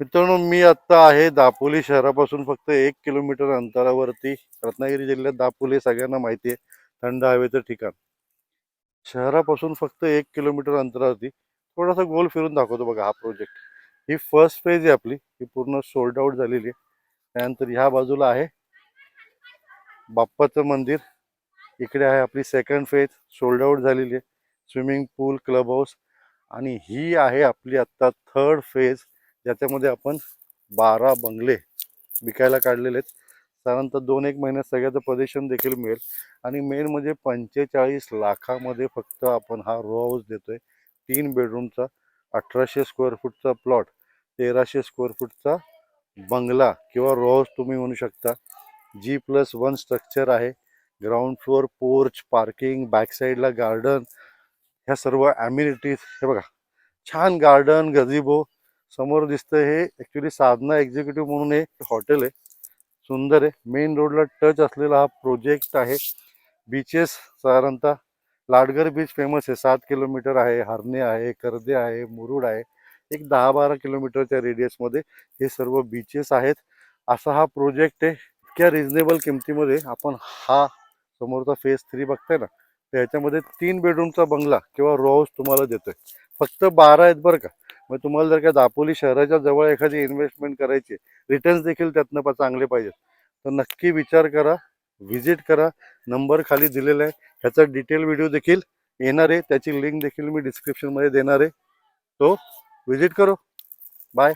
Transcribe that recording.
मित्रांनो मी आत्ता आहे दापोली शहरापासून फक्त एक किलोमीटर अंतरावरती. रत्नागिरी जिल्ह्यात दापोली सगळ्यांना माहिती आहे. थंड हवेचं ठिकाण. शहरापासून फक्त एक किलोमीटर अंतरावरती. थोडासा गोल फिरून दाखवतो बघा हा प्रोजेक्ट ही फर्स्ट फेज आहे आपली. ही पूर्ण सोल्ड आउट झालेली आहे. त्यानंतर ह्या बाजूला आहे बाप्पाचं मंदिर. इकडे आहे आपली सेकंड फेज सोल्ड आउट झालेली आहे. स्विमिंग पूल क्लब हाऊस आणि ही आहे आपली आत्ता थर्ड फेज याच्यामध्ये आपण बारा बंगले विकायला काढलेले आहेत. त्यानंतर दोन एक महिन्यात सगळ्याचं प्रदर्शन देखील मिळेल. आणि मेन म्हणजे पंचेचाळीस लाखामध्ये फक्त आपण हा रो हाऊस देतो आहे तीन बेडरूमचा अठराशे स्क्वेअर फूटचा प्लॉट तेराशे स्क्वेअर फूटचा बंगला किंवा रो हाऊस तुम्ही म्हणू शकता. जी प्लस वन स्ट्रक्चर आहे. ग्राउंड फ्लोअर पोर्च पार्किंग बॅकसाईडला गार्डन ह्या सर्व ॲम्युनिटीज हे बघा. छान गार्डन गझिबो समोर दिसतं हे ॲक्च्युली साधना एक्झिक्युटिव्ह म्हणून हे हॉटेल आहे. सुंदर आहे. मेन रोडला टच असलेला हा प्रोजेक्ट आहे. बीचेस साधारणतः लाडगर बीच फेमस आहे. सात किलोमीटर आहे हरणे आहे कर्दे आहे मुरुड आहे. एक दहा बारा किलोमीटरच्या रेडियसमध्ये हे सर्व बीचेस आहेत. असा हा प्रोजेक्ट आहे. इतक्या रिजनेबल किमतीमध्ये आपण हा समोरचा फेज थ्री बघताय ना तर ह्याच्यामध्ये तीन बेडरूमचा बंगला किंवा रो हाऊस तुम्हाला देतोय. फक्त बारा आहेत बरं का. मग तुम्हाला जर का दापोली शहराच्या जवळ एखादी इन्व्हेस्टमेंट करायची रिटर्न्स देखील त्यातनं पण चांगले पाहिजेत. तर नक्की विचार करा व्हिजिट करा. नंबर खाली दिलेला आहे. ह्याचा डिटेल व्हिडिओ देखील येणार आहे. त्याची लिंक देखील मी डिस्क्रिप्शनमध्ये देणार आहे. तो व्हिजिट करो. बाय